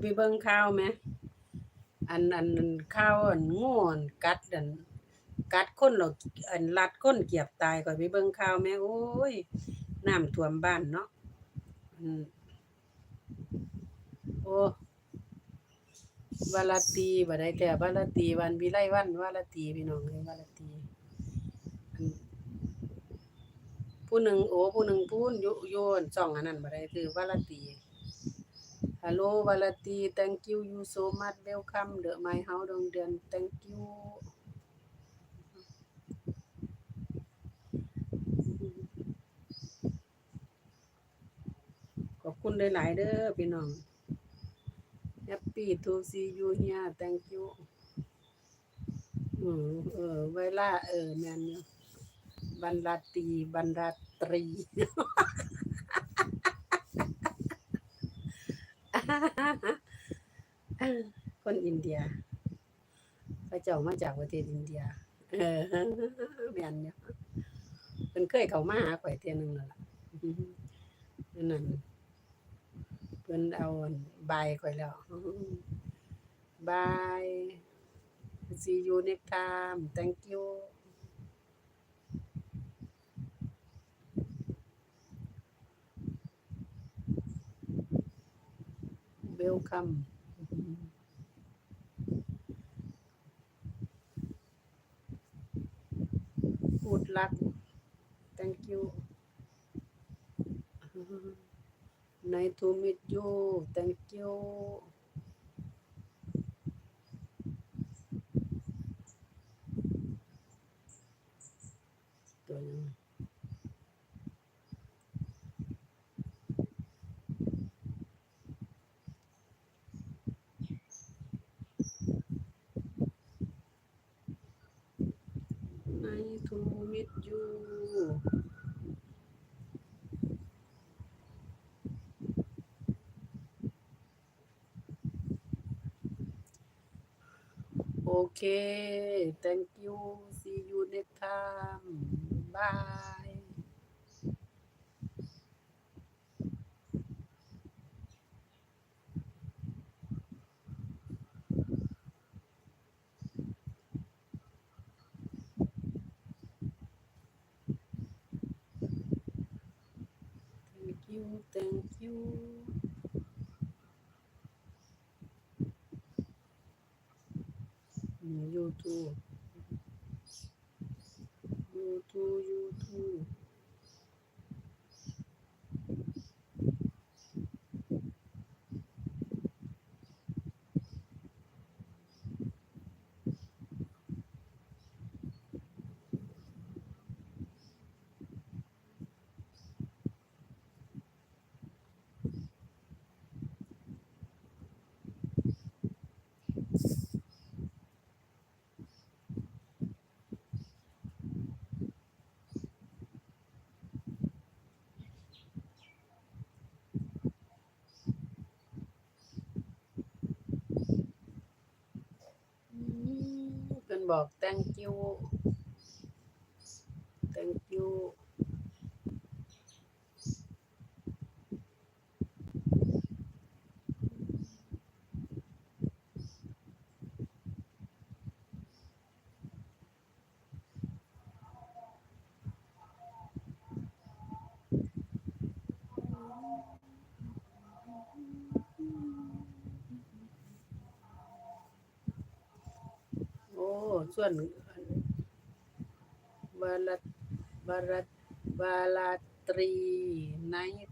ไปเบิ่งข่าวไหมอันอันอันข่าวอันงูอันกัดอันกัดคนเราอันรัดคนเกียบตายก่อนไปเบิ่งข่าวแม่โอ้ยน้ำท่วมบ้านเนาะอืมโอ้วาลาตีบ่ได้แต่วาลาตีวันวิไลวันวาลาตีพี่น้องเอ้ยวาลาตีผู้หนึ่งโอ้ผู้หนึ่งพูนโยโยนช่องอันนั้นบ่ได้คือวาลาตี Hello Valati thank you you so much welcome the my house ดวงเดือน thank you ขอบคุณหลายๆเด้อพี่น้อง Happy to see you here thank you อืมเออเวลาเออแม่นอยู่บรรลัตีบรรลัตรี คนอินเดียพระเจ้ามาจากประเทศอินเดีย เออแม่นเนี่ยเพิ่นเคยเข้ามาหาข่อยเที่ยหนึงแล้วล่ะนั่นเพิ่นเอาบายข่อยแล้วบาย see you next time thank you เ e ลคัม good luck thank you nice to meet you thank you ตัว Okay, thank you. See you next time. Bye. You thank you อืม YouTube YouTube YouTube อื บอก thank you thank you ส่วนวาลวาลวาลาตรีไนทูมิดยูฟอร์มไทยแลน